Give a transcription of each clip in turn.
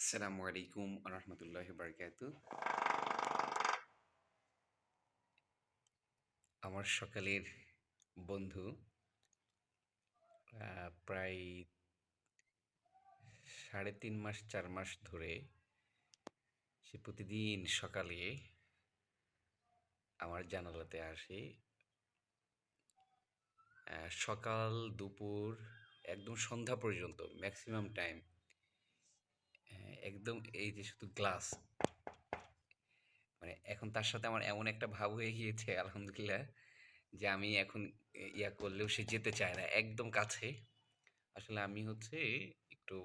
আসসালামু আলাইকুম রহমতুল্লাহ বারকাত আমার সকালের বন্ধু প্রায় সাড়ে তিন মাস, চার মাস ধরে সে প্রতিদিন সকালে আমার জানালাতে আসে। সকাল, দুপুর, একদম সন্ধ্যা পর্যন্ত ম্যাক্সিমাম টাইম একদম এই যে শুধু গ্লাস মানে এখন তার সাথে আমার এমন একটা ভাব হয়ে গিয়েছে, আলহামদুলিল্লাহ, যে আমি এখন ইয়া করলেও সে যেতে চায় না, একদম কাছে। আসলে আমি হচ্ছে একটু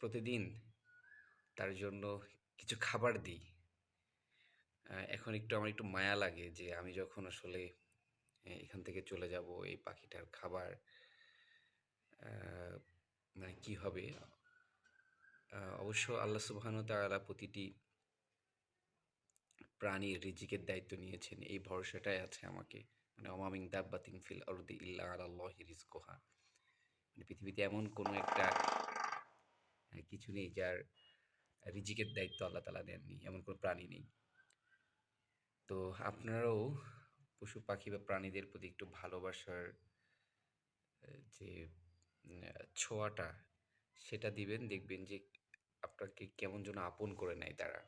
প্রতিদিন তার জন্য কিছু খাবার দিই। এখন একটু আমার একটু মায়া লাগে যে আমি যখন আসলে এখান থেকে চলে যাব, এই পাখিটার খাবার মানে কি হবে? অবশ্য আল্লাহ সুবহানাহু তাআলা প্রতিটি প্রাণীর রিজিকের দায়িত্ব নিয়েছেন। এই ভরসাটাই আছে আমাকে। মানে অমামিং দাব্বাতিং ফিল আরদি ইল্লা আলাল্লাহি রিজকুহা। মানে পৃথিবীতে এমন কোনো একটা আহ, কিছু নেই যার রিজিকের দায়িত্ব আল্লাহ তাআলা দেননি এমন কোনো প্রাণী নেই। তো আপনারাও পশু পাখি বা প্রাণীদের প্রতি একটু ভালোবাসার যে ছোঁয়াটা সেটা দিবেন দেখবেন যে কেমন যেন আপন করে নেয় তারা।